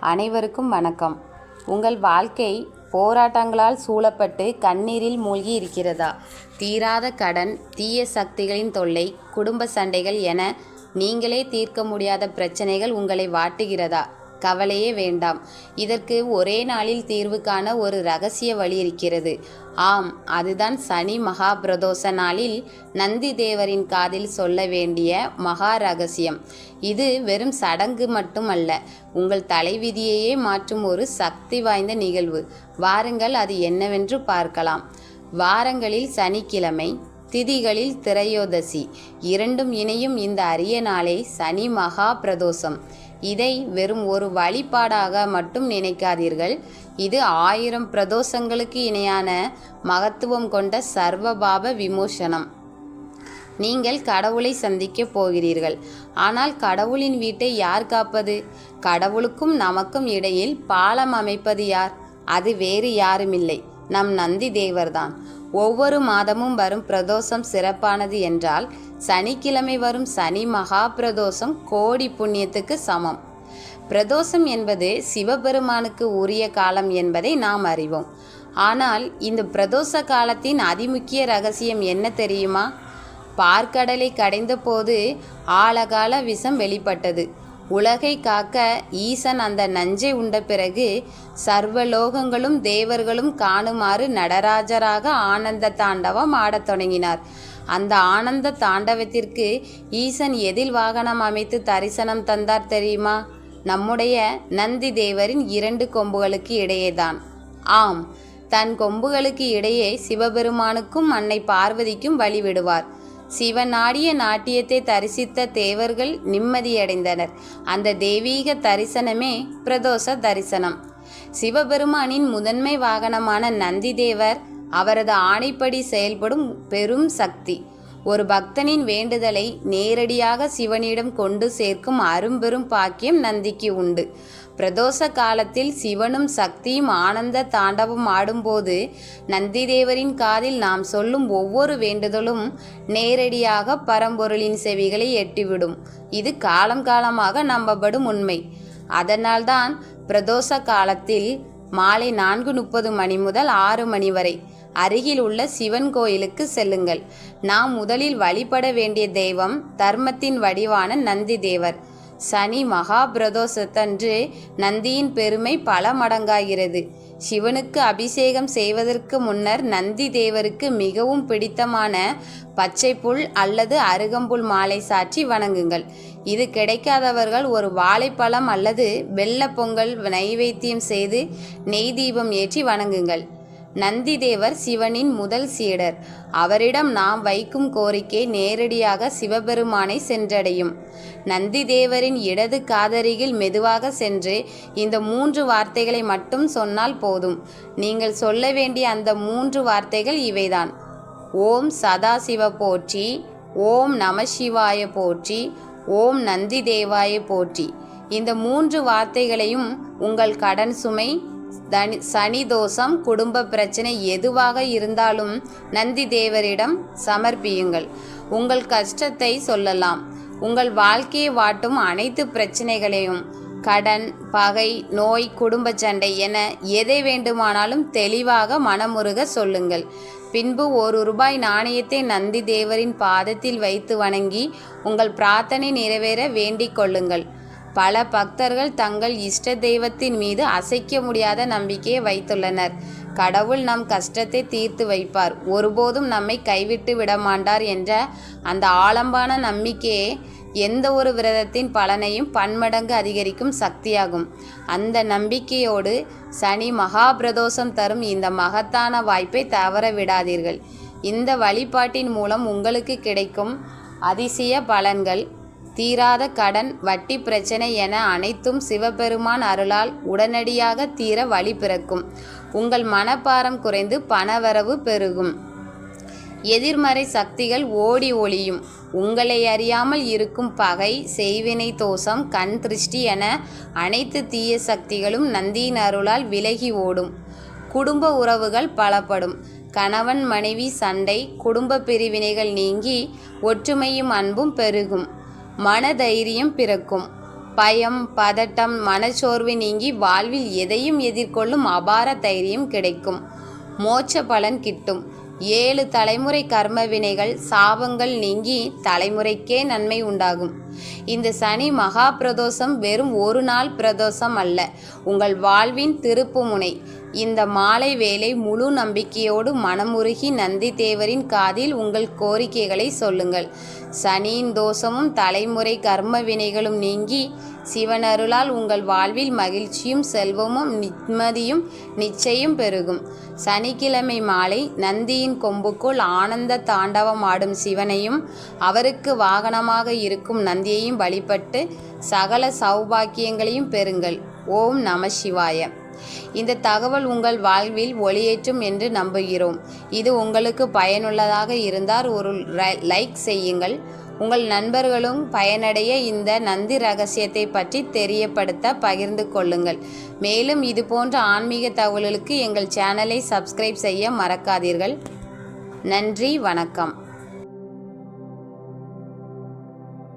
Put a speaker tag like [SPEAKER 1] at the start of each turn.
[SPEAKER 1] அனைவருக்கும் வணக்கம். உங்கள் வாழ்க்கை போராட்டங்களால் சூழப்பட்டு கண்ணீரில் மூழ்கி இருக்கிறதா? தீராத கடன் தீய சக்திகளின் தொல்லை குடும்ப சண்டைகள் என நீங்களே தீர்க்க முடியாத பிரச்சனைகள் உங்களை வாட்டுகிறதா? கவலையே வேண்டாம். இதற்கு ஒரே நாளில் தீர்வு காண ஒரு ரகசிய வழி இருக்கிறது. ஆம் அதுதான் சனி மகா பிரதோஷ நாளில் நந்தி தேவரின் காதில் சொல்ல வேண்டிய மகா ரகசியம். இது வெறும் சடங்கு மட்டுமல்ல உங்கள் தலைவிதியையே மாற்றும் ஒரு சக்தி வாய்ந்த நிகழ்வு. வாருங்கள் அது என்னவென்று பார்க்கலாம். வாரங்களில் சனிக்கிழமை திதிகளில் திரையோதசி. இரண்டும் இணையும் இந்த அரிய நாளை சனி மகா பிரதோஷம் இதை வெறும் ஒரு வழிபாடாக மட்டும் நினைக்காதீர்கள். இது ஆயிரம் பிரதோஷங்களுக்கு இணையான மகத்துவம் கொண்ட சர்வபாப விமோசனம். நீங்கள் கடவுளை சந்திக்க போகிறீர்கள். ஆனால் கடவுளின் வீட்டை யார் காப்பது? கடவுளுக்கும் நமக்கும் இடையில் பாலம் அமைப்பது யார்? அது வேறு யாருமில்லை. நம் நந்தி தேவர்தான். ஒவ்வொரு மாதமும் வரும் பிரதோஷம் சிறப்பானது என்றால் சனிக்கிழமை வரும் சனி மகா பிரதோஷம் கோடி புண்ணியத்துக்கு சமம். பிரதோஷம் என்பது சிவபெருமானுக்கு உரிய காலம் என்பதை நாம் அறிவோம். ஆனால் இந்த பிரதோஷ காலத்தின் அதிமுக்கிய ரகசியம் என்ன தெரியுமா? பார்க்கடலை கடைந்த போது ஆழகால விஷம் வெளிப்பட்டது. உலகை காக்க ஈசன் அந்த நஞ்சை உண்ட பிறகு சர்வலோகங்களும் தேவர்களும் காணுமாறு நடராஜராக ஆனந்த தாண்டவம் ஆடத் தொடங்கினார். அந்த ஆனந்த தாண்டவத்திற்கு ஈசன் எதில் வாகனம் அமைத்து தரிசனம் தந்தார் தெரியுமா? நம்முடைய நந்தி தேவரின் இரண்டு கொம்புகளுக்கு இடையேதான். ஆம் தன் கொம்புகளுக்கு இடையே சிவபெருமானுக்கும் அன்னை பார்வதிக்கும் வழிவிடுவார். சிவன் ஆடிய நாட்டியத்தை தரிசித்த தேவர்கள் நிம்மதியடைந்தனர். அந்த தெய்வீக தரிசனமே பிரதோஷ தரிசனம். சிவபெருமானின் முதன்மை வாகனமான நந்தி தேவர் அவரது ஆணைப்படி செயல்படும் பெரும் சக்தி. ஒரு பக்தனின் வேண்டுதலை நேரடியாக சிவனிடம் கொண்டு சேர்க்கும் அரும்பெரும் பாக்கியம் நந்திக்கு உண்டு. பிரதோஷ காலத்தில் சிவனும் சக்தியும் ஆனந்த தாண்டவம் ஆடும்போது நந்திதேவரின் காதில் நாம் சொல்லும் ஒவ்வொரு வேண்டுதலும் நேரடியாக பரம்பொருளின் செவிகளை எட்டிவிடும். இது காலம் காலமாக நம்பப்படும் உண்மை. அதனால்தான் பிரதோஷ காலத்தில் மாலை நான்கு முப்பது மணி முதல் ஆறு மணி வரை அருகில் உள்ள சிவன் கோயிலுக்கு செல்லுங்கள். நாம் முதலில் வழிபட வேண்டிய தெய்வம் தர்மத்தின் வடிவான நந்தி தேவர். சனி மகா பிரதோஷத்தன்று நந்தியின் பெருமை பல மடங்காகிறது. சிவனுக்கு அபிஷேகம் செய்வதற்கு முன்னர் நந்தி தேவருக்கு மிகவும் பிடித்தமான பச்சை புல் அல்லது அருகம்புல் மாலை சாற்றி வணங்குங்கள். இது கிடைக்காதவர்கள் ஒரு வாழைப்பழம் அல்லது வெள்ள பொங்கல் நைவேத்தியம் செய்து நெய் தீபம் ஏற்றி வணங்குங்கள். நந்திதேவர் சிவனின் முதல் சீடர். அவரிடம் நாம் வைக்கும் கோரிக்கை நேரடியாக சிவபெருமானை சென்றடையும். நந்திதேவரின் இடது காதருகில் மெதுவாக சென்று இந்த மூன்று வார்த்தைகளை மட்டும் சொன்னால் போதும். நீங்கள் சொல்ல வேண்டிய அந்த மூன்று வார்த்தைகள் இவைதான். ஓம் சதாசிவ போற்றி ஓம் நமசிவாய போற்றி ஓம் நந்திதேவாய போற்றி. இந்த மூன்று வார்த்தைகளையும் உங்கள் கடன் சுமை தனி சனி தோஷம் குடும்ப பிரச்சனை எதுவாக இருந்தாலும் நந்தி தேவரிடம் சமர்ப்பியுங்கள். உங்கள் கஷ்டத்தை சொல்லலாம். உங்கள் வாழ்க்கையை வாட்டும் அனைத்து பிரச்சனைகளையும் கடன் பகை நோய் குடும்ப சண்டை என எதை வேண்டுமானாலும் தெளிவாக மனமுருக சொல்லுங்கள். பின்பு ஒரு ரூபாய் நாணயத்தை நந்தி தேவரின் பாதத்தில் வைத்து வணங்கி உங்கள் பிரார்த்தனை நிறைவேற வேண்டிக் கொள்ளுங்கள். பல பக்தர்கள் தங்கள் இஷ்ட தெய்வத்தின் மீது அசைக்க முடியாத நம்பிக்கையை வைத்துள்ளனர். கடவுள் நம் கஷ்டத்தை தீர்த்து வைப்பார். ஒருபோதும் நம்மை கைவிட்டு விடமாட்டார் என்ற அந்த ஆழம்பான நம்பிக்கையே எந்த ஒரு விரதத்தின் பலனையும் பன்மடங்கு அதிகரிக்கும் சக்தியாகும். அந்த நம்பிக்கையோடு சனி மகாபிரதோஷம் தரும் இந்த மகத்தான வாய்ப்பை தவற விடாதீர்கள். இந்த வழிபாட்டின் மூலம் உங்களுக்கு கிடைக்கும் அதிசய பலன்கள் தீராத கடன் வட்டி பிரச்சனை என அனைத்தும் சிவபெருமான் அருளால் உடனடியாக தீர வழி பிறக்கும். உங்கள் மனப்பாரம் குறைந்து பணவரவு பெருகும். எதிர்மறை சக்திகள் ஓடி ஒளியும். உங்களை அறியாமல் இருக்கும் பகை செய்வினை தோஷம் கண் திருஷ்டி என அனைத்து தீய சக்திகளும் நந்தியின் அருளால் விலகி ஓடும். குடும்ப உறவுகள் பலப்படும். கணவன் மனைவி சண்டை குடும்ப பிரிவினைகள் நீங்கி ஒற்றுமையும் அன்பும் பெருகும். மனதைரியம் பிறக்கும். பயம் பதட்டம் மனச்சோர்வு நீங்கி வாழ்வில் எதையும் எதிர்கொள்ளும் அபார தைரியம் கிடைக்கும். மோட்ச பலன் கிட்டும். ஏழு தலைமுறை கர்ம வினைகள் சாபங்கள் நீங்கி தலைமுறைக்கே நன்மை உண்டாகும். இந்த சனி மகா பிரதோஷம் வெறும் ஒரு நாள் பிரதோஷம் அல்ல. உங்கள் வாழ்வின் திருப்புமுனை இந்த மாலை வேளை முழு நம்பிக்கையோடு மனமுருகி நந்தி தேவரின் காதில் உங்கள் கோரிக்கைகளை சொல்லுங்கள். சனியின் தோஷமும் தலைமுறை கர்ம வினைகளும் நீங்கி சிவனருளால் உங்கள் வாழ்வில் மகிழ்ச்சியும் செல்வமும் நிம்மதியும் நிச்சயம் பெருகும். சனிக்கிழமை மாலை நந்தியின் கொம்புக்குள் ஆனந்த தாண்டவம் ஆடும் சிவனையும் அவருக்கு வாகனமாக இருக்கும் நந்தியையும் வழிபட்டு சகல சௌபாக்கியங்களையும் பெறுங்கள். ஓம் நம சிவாய. இந்த தகவல் உங்கள் வாழ்வில் ஒளியேற்றும் என்று நம்புகிறோம். இது உங்களுக்கு பயனுள்ளதாக இருந்தால் ஒரு லைக் செய்யுங்கள். உங்கள் நண்பர்களும் பயனடைய இந்த நந்தி ரகசியத்தை பற்றி தெரியப்படுத்த பகிர்ந்து கொள்ளுங்கள். மேலும் இது போன்ற ஆன்மீக தகவல்களுக்கு எங்கள் சேனலை சப்ஸ்கிரைப் செய்ய மறக்காதீர்கள். நன்றி வணக்கம்.